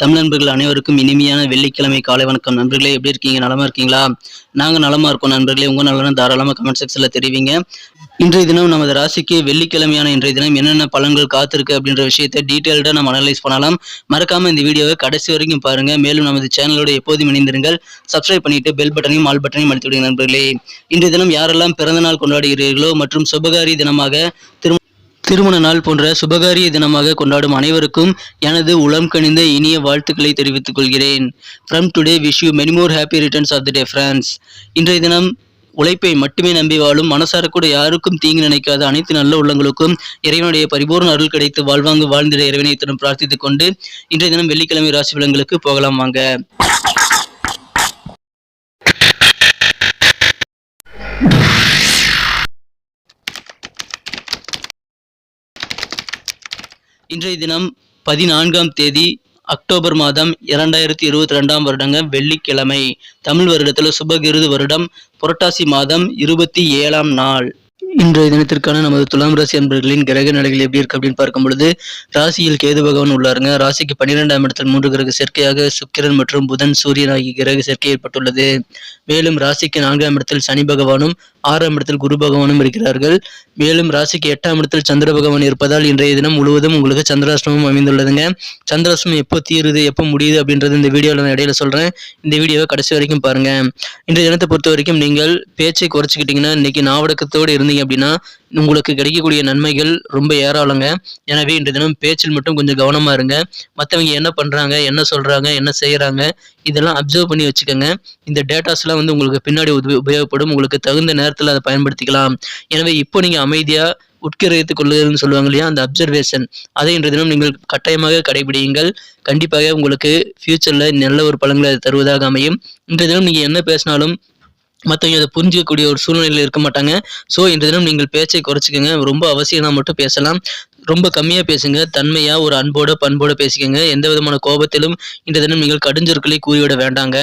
தமிழ் நண்பர்கள் அனைவருக்கும் இனிமையான வெள்ளிக்கிழமை காலை வணக்கம். நண்பர்களே எப்படி இருக்கீங்க? நலமா இருக்கீங்களா? நாங்க நலமா இருக்கோம் நண்பர்களே. உங்க நலன தாராளமா கமெண்ட் செக்ஷன்ல தெரிவிங்க. இன்றைய தினம் நமது ராசிக்கு வெள்ளிக்கிழமையான இன்றைய தினம் என்னென்ன பலன்கள் காத்திருக்கு அப்படின்ற விஷயத்தை டீட்டெயில்டாக நம்ம அனலைஸ் பண்ணலாம். மறக்காம இந்த வீடியோவை கடைசி வரைக்கும் பாருங்க. மேலும் நமது சேனலோட எப்போதும் இணைந்திருங்கள். சப்ஸ்கிரைப் பண்ணிட்டு பெல் பட்டனையும் ஆல் பட்டனையும் அழுத்தி விடுங்க நண்பர்களே. இன்றைய தினம் யாரெல்லாம் பிறந்தநாள் கொண்டாடுகிறீர்களோ மற்றும் சுபகாரி தினமாக திரு திருமண நாள் போன்ற சுபகாரிய தினமாக கொண்டாடும் அனைவருக்கும் எனது உளம் கனிந்த இனிய வாழ்த்துக்களை தெரிவித்துக் கொள்கிறேன். From today wish you many more happy returns of the day friends இன்றைய தினம் உழைப்பை மட்டுமே நம்பி வாழும் மனசார கூட யாருக்கும் தீங்கு நினைக்காத அனைத்து நல்ல உள்ளங்களுக்கும் இறைவனுடைய பரிபூர்ண அருள் கிடைத்து வாழ்வாங்கு வாழ்ந்திட இறைவனை தினம் பிரார்த்தித்துக் கொண்டு இன்றைய தினம் வெள்ளிக்கிழமை ராசி பலன்களுக்கு போகலாம் வாங்க. இன்றைய தினம் பதினான்காம் தேதி அக்டோபர் மாதம் இரண்டாயிரத்தி இருபத்தி ரெண்டாம் வருடங்க வெள்ளிக்கிழமை. தமிழ் வருடத்தில் சுபகிருது வருடம் புரட்டாசி மாதம் இருபத்தி ஏழாம் நாள். இன்றைய தினத்திற்கான நமது துலாம் ராசி அன்பர்களின் கிரக நிலைகள் எப்படி இருக்கு அப்படின்னு பார்க்கும் பொழுது ராசியில் கேது பகவான் உள்ளாருங்க. ராசிக்கு பன்னிரெண்டாம் இடத்தில் மூன்று கிரக சேர்க்கையாக சுக்கிரன் மற்றும் புதன் சூரியன் ஆகிய கிரக சேர்க்கை ஏற்பட்டுள்ளது. மேலும் ராசிக்கு நான்காம் இடத்தில் சனி பகவானும் ஆறாம் இடத்தில் குரு பகவானும் இருக்கிறார்கள். மேலும் ராசிக்கு எட்டாம் இடத்தில் சந்திர பகவான் இருப்பதால் இன்றைய தினம் முழுவதும் உங்களுக்கு சந்திராஷ்டமம் அமைந்துள்ளதுங்க. சந்திராஷ்டமம் எப்போ தீருது எப்போ முடியுது அப்படின்றது இந்த வீடியோவில் நான் இடையில சொல்கிறேன் இந்த வீடியோவை கடைசி வரைக்கும் பாருங்க. இன்றைய தினத்தை பொறுத்த வரைக்கும் நீங்கள் பேச்சை குறைச்சிக்கிட்டிங்கன்னா இன்னைக்கு நாவடக்கத்தோடு இருந்தீங்க அப்படின்னா உங்களுக்கு கிடைக்கக்கூடிய நன்மைகள் ரொம்ப ஏராளங்க. எனவே இன்று தினம் பேச்சில் மட்டும் கொஞ்சம் கவனமாக இருங்க. மற்றவங்க என்ன பண்ணுறாங்க என்ன சொல்கிறாங்க என்ன செய்கிறாங்க இதெல்லாம் அப்சர்வ் பண்ணி வச்சுக்கோங்க. இந்த டேட்டாஸ்லாம் வந்து உங்களுக்கு பின்னாடி உதவி உபயோகப்படும். உங்களுக்கு தகுந்த நேரத்தில் அதை பயன்படுத்திக்கலாம். எனவே இப்போ நீங்கள் அமைதியாக உட்கிரகித்துக் கொள்ளுதல்னு சொல்லுவாங்க இல்லையா அந்த அப்சர்வேஷன் அதை இன்றைய தினம் நீங்கள் கட்டாயமாக கடைபிடியுங்கள். கண்டிப்பாக உங்களுக்கு ஃபியூச்சரில் நல்ல ஒரு பலன்களை தருவதாக அமையும். இன்றைய தினம் நீங்கள் என்ன பேசினாலும் மற்றவங்க அதை புரிஞ்சிக்கக்கூடிய ஒரு சூழ்நிலையில் இருக்க மாட்டாங்க. ஸோ இன்று தினம் நீங்கள் பேச்சை குறைச்சிக்கோங்க. ரொம்ப அவசியம்னா மட்டும் பேசலாம். ரொம்ப கம்மியாக பேசுங்க. தன்மையாக ஒரு அன்போட பண்போட பேசிக்கங்க. எந்த விதமான கோபத்திலும் இன்றைய தினம் நீங்கள் கடுஞ்சொற்களை கூறிவிட வேண்டாங்க.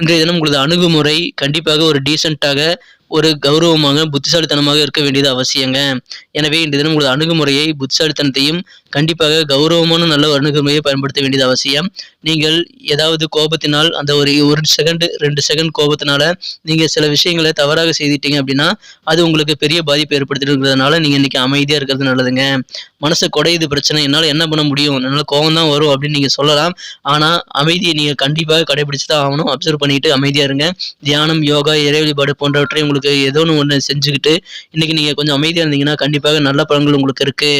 இன்றைய தினம் உங்களது அணுகுமுறை கண்டிப்பாக ஒரு டீசெண்டாக ஒரு கௌரவமாக புத்திசாலித்தனமாக இருக்க வேண்டியது அவசியங்க. எனவே இந்த தினம் உங்களது அணுகுமுறையை புத்திசாலித்தனத்தையும் கண்டிப்பாக கௌரவமான நல்ல ஒரு அணுகுமுறையை பயன்படுத்த வேண்டியது அவசியம். நீங்கள் ஏதாவது கோபத்தினால் அந்த ஒரு ஒரு செகண்ட் ரெண்டு செகண்ட் கோபத்தினால நீங்கள் சில விஷயங்களை தவறாக செய்துட்டீங்க அப்படின்னா அது உங்களுக்கு பெரிய பாதிப்பு ஏற்படுத்திருக்கிறதுனால நீங்கள் இன்னைக்கு அமைதியாக இருக்கிறது நல்லதுங்க. மனசு குடையுது பிரச்சனை என்னால் என்ன பண்ண முடியும்? என்னால் கோபம் தான் வரும் அப்படின்னு நீங்கள் சொல்லலாம். ஆனால் அமைதியை நீங்கள் கண்டிப்பாக கடைபிடிச்சு தான் ஆகணும். அப்சர்வ் பண்ணிட்டு அமைதியாக இருங்க. தியானம் யோகா இறை வழிபாடு போன்றவற்றை உங்களுக்கு உங்களுக்கு ஏதோ ஒன்று ஒன்று செஞ்சுக்கிட்டு இன்னைக்கு நீங்கள் கொஞ்சம் அமைதியாக இருந்தீங்கன்னா கண்டிப்பாக நல்ல பலன்கள் உங்களுக்கு இருக்கு.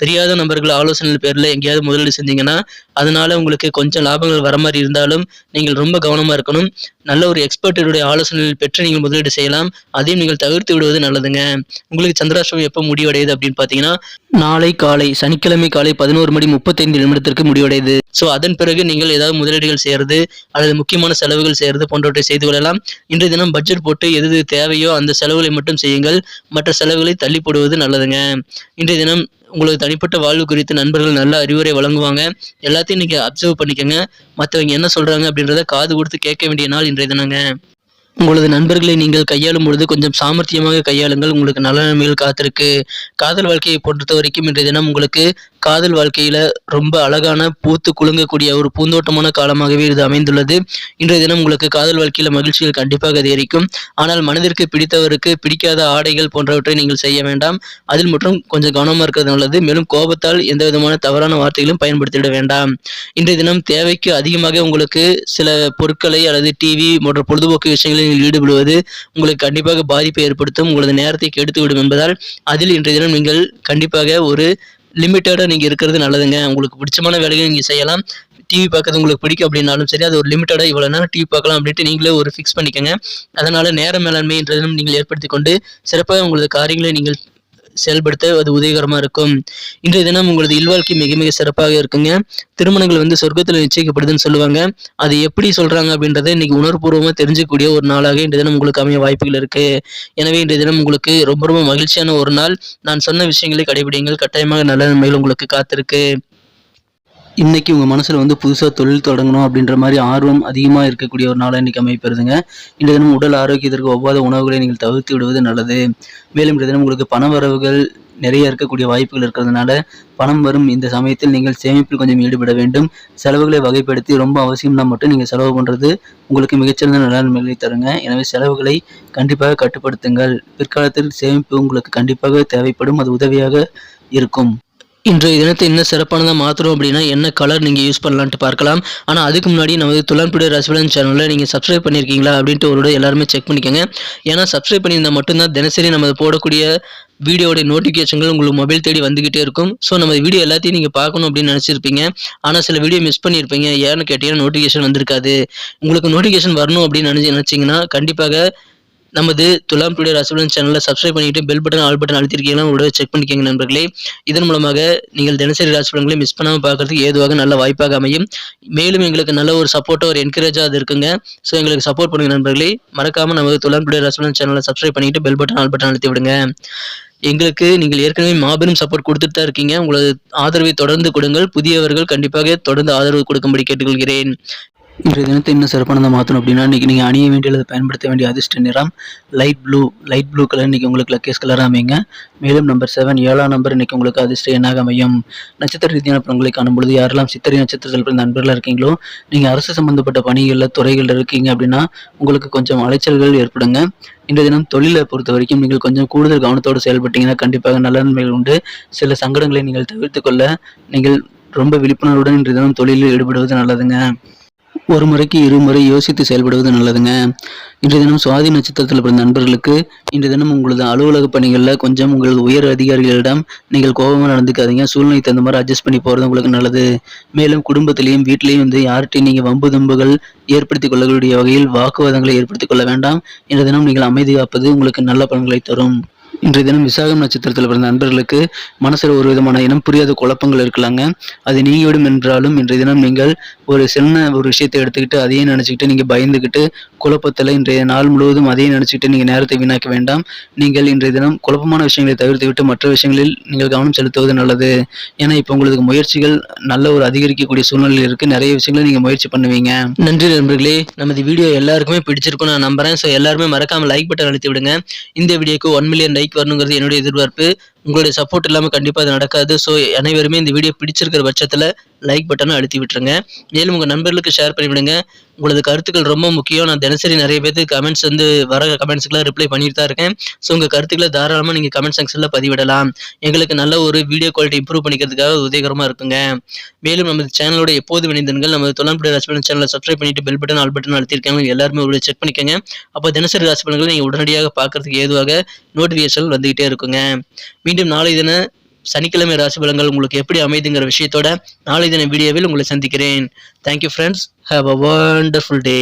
தெரியாத நபர்கள் ஆலோசனை பேரில் எங்கேயாவது முதலீடு செஞ்சீங்கன்னா அதனால உங்களுக்கு கொஞ்சம் லாபங்கள் வர மாதிரி இருந்தாலும் நீங்கள் ரொம்ப கவனமாக இருக்கணும். நல்ல ஒரு எக்ஸ்பர்ட்டுடைய ஆலோசனைகள் பெற்று நீங்கள் முதலீடு செய்யலாம். அதையும் நீங்கள் தவிர்த்து விடுவது நல்லதுங்க. உங்களுக்கு சந்திராஷ்டமம் எப்போ முடிவடையுது அப்படின்னு பார்த்தீங்கன்னா நாளை காலை சனிக்கிழமை காலை பதினோரு மணி முப்பத்தைந்து நிமிடத்திற்கு முடிவடையுது. ஸோ அதன் பிறகு நீங்கள் ஏதாவது முதலீடுகள் செய்கிறது அல்லது முக்கியமான செலவுகள் செய்கிறது போன்றவற்றை செய்து கொள்ளலாம். இன்றைய தினம் பட்ஜெட் போட்டு எது எது தேவையோ அந்த செலவுகளை மட்டும் செய்யுங்கள். மற்ற செலவுகளை தள்ளி போடுவது நல்லதுங்க. இன்றைய தினம் உங்களுக்கு தனிப்பட்ட வாழ்வு குறித்து நண்பர்கள் நல்ல அறிவுரை வழங்குவாங்க. எல்லாத்தையும் நீங்கள் அப்சர்வ் பண்ணிக்கோங்க. மற்றவங்க என்ன சொல்கிறாங்க அப்படின்றத காது கொடுத்து கேட்க வேண்டிய நாள் இன்றைய தினங்க. உங்களது நண்பர்களை நீங்கள் கையாளும் பொழுது கொஞ்சம் சாமர்த்தியமாக கையாளுங்கள். உங்களுக்கு நல்ல நன்மைகள் காத்திருக்கு. காதல் வாழ்க்கையை பொறுத்த வரைக்கும் இன்றைய தினம் உங்களுக்கு காதல் வாழ்க்கையில ரொம்ப அழகான பூத்து குலுங்கக்கூடிய ஒரு பூந்தோட்டமான காலமாகவே இது அமைந்துள்ளது. இன்றைய தினம் உங்களுக்கு காதல் வாழ்க்கையில மகிழ்ச்சிகள் கண்டிப்பாக அதிகரிக்கும். ஆனால் மனதிற்கு பிடித்தவருக்கு பிடிக்காத ஆடைகள் போன்றவற்றை நீங்கள் செய்ய வேண்டாம். அதில் மட்டும் கொஞ்சம் கவனமாக இருக்கிறது நல்லது. மேலும் கோபத்தால் எந்த விதமான தவறான வார்த்தைகளும் பயன்படுத்திவிட வேண்டாம். இன்றைய தினம் தேவைக்கு அதிகமாக உங்களுக்கு சில பொருட்களை அல்லது டிவி போன்ற பொழுதுபோக்கு விஷயங்களில் நீங்கள் ஈடுபடுவது உங்களுக்கு கண்டிப்பாக பாதிப்பை ஏற்படுத்தும். உங்களது நேரத்தை கெடுத்துவிடும் என்பதால் அதில் இன்றைய தினம் நீங்கள் கண்டிப்பாக ஒரு லிமிட்டடாக நீங்கள் இருக்கிறது நல்லதுங்க. உங்களுக்கு பிடிச்சமான வேலையை நீங்கள் செய்யலாம். டிவி பார்க்கறது உங்களுக்கு பிடிக்கும் அப்படின்னாலும் சரி அது ஒரு லிமிட்டடாக இவ்வளோ நேரம் டிவி பார்க்கலாம் அப்படின்ட்டு நீங்களே ஒரு ஃபிக்ஸ் பண்ணிக்கோங்க. அதனால் நேர மேலாண்மைன்றதும் நீங்கள் ஏற்படுத்தி கொண்டு சிறப்பாக உங்களது காரியங்களை நீங்கள் செயல்படுத்த அது உதவிகரமாக இருக்கும். இன்றைய தினம் உங்களது இல்வாழ்க்கை மிக மிக சிறப்பாக இருக்குங்க. திருமணங்கள் வந்து சொர்க்கத்தில் நிச்சயிக்கப்படுதுன்னு சொல்லுவாங்க. அது எப்படி சொல்கிறாங்க அப்படின்றத இன்னைக்கு உணர்வுபூர்வமாக தெரிஞ்சக்கூடிய ஒரு நாளாக இன்றைய தினம் உங்களுக்கு அமைய வாய்ப்புகள் இருக்குது எனவே இன்றைய தினம் உங்களுக்கு ரொம்ப ரொம்ப மகிழ்ச்சியான ஒரு நாள். நான் சொன்ன விஷயங்களை கடைபிடிங்கள் கட்டாயமாக நல்ல நன்மைகள் உங்களுக்கு காத்திருக்கு. இன்னைக்கு உங்கள் மனசில் வந்து புதுசாக தொழில் தொடங்கணும் அப்படின்ற மாதிரி ஆர்வம் அதிகமாக இருக்கக்கூடிய ஒரு நாளாக இன்னைக்கு அமைப்பெறுதுங்க இந்த தினம் உடல் ஆரோக்கியத்திற்கு ஒவ்வாத உணவுகளை நீங்கள் தவிர்த்து விடுவது நல்லது. மேலும் இந்த தினம் உங்களுக்கு பண வரவுகள் நிறைய இருக்கக்கூடிய வாய்ப்புகள் இருக்கிறதுனால பணம் வரும் இந்த சமயத்தில் நீங்கள் சேமிப்பில் கொஞ்சம் ஈடுபட வேண்டும். செலவுகளை வகைப்படுத்தி ரொம்ப அவசியம்னா மட்டும் நீங்கள் செலவு பண்ணுறது உங்களுக்கு மிகச்சிறந்த நலன்மைகளை தருங்க. எனவே செலவுகளை கண்டிப்பாக கட்டுப்படுத்துங்கள். பிற்காலத்தில் சேமிப்பு உங்களுக்கு கண்டிப்பாக தேவைப்படும். அது உதவியாக இருக்கும். இன்றைய தினத்தை இன்னும் சிறப்பானதாக மாற்றணும் அப்படின்னா என்ன கலர் நீங்கள் யூஸ் பண்ணலான்ட்டு பார்க்கலாம். ஆனால் அதுக்கு முன்னாடி நமது துலான்புடைய ரசிபலன் சேனலில் நீங்கள் சப்ஸ்கிரைப் பண்ணியிருக்கீங்களா அப்படின்ட்டு ஒரு எல்லாருமே செக் பண்ணிக்கோங்க. ஏன்னா சப்ஸ்கிரைப் பண்ணியிருந்தால் மட்டும்தான் தினசரி நம்ம போடக்கூடிய வீடியோடைய நோட்டிஃபிகேஷன்கள் உங்களுக்கு மொபைல் தேடி வந்துகிட்டே இருக்கும். ஸோ நம்ம வீடியோ எல்லாத்தையும் நீங்கள் பார்க்கணும் அப்படின்னு நினச்சிருப்பீங்க. ஆனால் சில வீடியோ மிஸ் பண்ணியிருப்பீங்க. ஏன்னு கேட்டீங்கன்னா நோட்டிஃபிகேஷன் வந்திருக்காது. உங்களுக்கு நோட்டிஃபிகேஷன் வரணும் அப்படின்னு நினச்சி நினச்சிங்கன்னா கண்டிப்பாக நமது துலாம் டுடே ரசபலன் சேனலை சப்ஸ்கிரைப் பண்ணிட்டு பெல் பட்டன் ஆல் பட்டன் அழுத்திருக்கீங்களா உங்களோட செக் பண்ணிக்கோங்க நண்பர்களே. இதன் மூலமாக நீங்கள் தினசரி ராசிபலன்களை மிஸ் பண்ணாமல் பார்க்கறதுக்கு ஏதுவாக நல்ல வாய்ப்பாக அமையும். மேலும் எங்களுக்கு நல்ல ஒரு சப்போர்ட்டாக ஒரு என்கரேஜாக அது இருக்குங்க. ஸோ எங்களுக்கு சப்போர்ட் பண்ணுங்க நண்பர்களே. மறக்காம நமது துலாம் டுடே ரசபலன் சேனலை சப்ஸ்கிரைப் பண்ணிட்டு பெல் பட்டன் ஆல் பட்டன் அழுத்தி விடுங்க. எங்களுக்கு நீங்கள் ஏற்கனவே மாபெரும் சப்போர்ட் கொடுத்துட்டு தான் இருக்கீங்க. உங்களது ஆதரவை தொடர்ந்து கொடுங்கள். புதியவர்கள் கண்டிப்பாக தொடர்ந்து ஆதரவு கொடுக்கும்படி கேட்டுக்கொள்கிறேன். இன்றைய தினத்தை இன்னும் சிறப்பானதாக மாற்றணும் அப்படின்னா இன்றைக்கி நீங்கள் அணிய வேண்டிய அல்லது பயன்படுத்த வேண்டிய அதிர்ஷ்ட நிறம் light blue light blue colour இன்றைக்கி உங்களுக்கு லக்கேஸ் கலராக அமைங்க மேலும் நம்பர் செவன் ஏழாம் நம்பர் இன்றைக்கி உங்களுக்கு அதிர்ஷ்ட எண்ணாக அமையும். நட்சத்திர ரீதியான பணங்களை காணும்பொழுது யாரெல்லாம் சித்திரை நட்சத்திரத்தில் பிறந்த நண்பர்களாக இருக்கீங்களோ நீங்கள் அரசு சம்பந்தப்பட்ட பணிகளில் துறைகளில் இருக்கீங்க அப்படின்னா உங்களுக்கு கொஞ்சம் அலைச்சல்கள் ஏற்படுங்க. இன்றைய தினம் தொழிலை பொறுத்த வரைக்கும் நீங்கள் கொஞ்சம் கூடுதல் கவனத்தோடு செயல்பட்டீங்கன்னா கண்டிப்பாக நல்ல நன்மைகள் உண்டு. சில சங்கடங்களை நீங்கள் தவிர்த்து கொள்ள நீங்கள் ரொம்ப விழிப்புணர்வுடன் இன்றைய தினம் தொழிலில் ஈடுபடுவது நல்லதுங்க. ஒரு முறைக்கு இருமுறை யோசித்து செயல்படுவது நல்லதுங்க. இன்றைய தினம் சுவாதி நட்சத்திரத்தில் பிறந்த நண்பர்களுக்கு இன்றைய தினம் உங்களது அலுவலக பணிகளில் கொஞ்சம் உங்களது உயர் அதிகாரிகளிடம் நீங்கள் கோபமாக நடந்துக்காதீங்க. சூழ்நிலை தகுந்த மாதிரி அட்ஜஸ்ட் பண்ணி போகிறது உங்களுக்கு நல்லது. மேலும் குடும்பத்திலையும் வீட்டிலையும் வந்து யார்கிட்டையும் நீங்கள் வம்பு தும்புகள் ஏற்படுத்திக் கொள்ளக்கூடிய வகையில் வாக்குவாதங்களை ஏற்படுத்திக் கொள்ள வேண்டாம். இன்றைய தினம் நீங்கள் அமைதி காப்பது உங்களுக்கு நல்ல பலன்களை தரும். இன்றைய தினம் விசாகம் நட்சத்திரத்தில் பிறந்த நண்பர்களுக்கு மனசில் ஒரு விதமான இனம் புரியாத குழப்பங்கள் இருக்கலாங்க. அது நீங்கிவிடும் என்றாலும் இன்றைய தினம் நீங்கள் ஒரு சின்ன ஒரு விஷயத்தை எடுத்துக்கிட்டு அதையே நினச்சிக்கிட்டு நீங்கள் பயந்துக்கிட்டு குழப்பத்தில் இன்றைய நாள் முழுவதும் அதையே நினச்சிக்கிட்டு நீங்கள் நேரத்தை வீணாக்க வேண்டாம். நீங்கள் இன்றைய தினம் குழப்பமான விஷயங்களை தவிர்த்து விட்டு மற்ற விஷயங்களில் நீங்கள் கவனம் செலுத்துவது நல்லது. ஏன்னா இப்போ உங்களுக்கு முயற்சிகள் நல்ல ஒரு அதிகரிக்கக்கூடிய சூழ்நிலையில் இருக்குது நிறைய விஷயங்களை நீங்கள் முயற்சி பண்ணுவீங்க. நன்றி நண்பர்களே. நமது வீடியோ எல்லாருக்குமே பிடிச்சிருக்கும் நான் நம்புறேன். ஸோ எல்லாருமே மறக்காமல் லைக் பட்டன் அழுத்தி விடுங்க. இந்த வீடியோக்கு ஒன் மில்லியன் லைக் வரணுங்கிறது என்னுடைய எதிர்பார்ப்பு. உங்களுடைய சப்போர்ட் இல்லாமல் கண்டிப்பாக அது நடக்காது. ஸோ அனைவருமே இந்த வீடியோ பிடிச்சிருக்கிற பட்சத்தில் லைக் பட்டனை அழுத்தி விட்டுருங்க. மேலும் உங்கள் நண்பர்களுக்கு ஷேர் பண்ணிவிடுங்க. உங்களது கருத்துக்கள் ரொம்ப முக்கியம். நான் தினசரி நிறைய பேருக்கு கமெண்ட்ஸ் வந்து வர கமெண்ட்ஸ்க்குலாம் ரிப்ளை பண்ணிட்டு தான் இருக்கேன். ஸோ உங்கள் கருத்துக்களை தாராளமாக நீங்கள் கமெண்ட் செக்ஷனில் பதிவிடலாம். எங்களுக்கு நல்ல ஒரு வீடியோ குவாலிட்டி இம்ப்ரூவ் பண்ணிக்கிறதுக்காக உதயகரமாக இருக்குங்க. மேலும் நமது சேனலோட எப்போது இணைந்தீர்கள் நமது தொழில்நுட்ப ராசிபலன் சேனலை சப்ஸ்கிரைப் பண்ணிட்டு பெல் பட்டன் ஆல் பட்டன் அழுத்திருக்காங்க எல்லாருமே ஒரு செக் பண்ணிக்கோங்க. அப்போ தினசரி ராசிபலன்களை நீங்கள் உடனடியாக பார்க்கறதுக்கு ஏதுவாக நோட்டிஃபிகேஷன் வந்துகிட்டே இருக்குங்க. மீண்டும் நாளை தின சனிக்கிழமை ராசி பலங்கள் உங்களுக்கு எப்படி அமைதுங்கிற விஷயத்தோட நாளை தின வீடியோவில் உங்களை சந்திக்கிறேன். Thank you friends have a wonderful day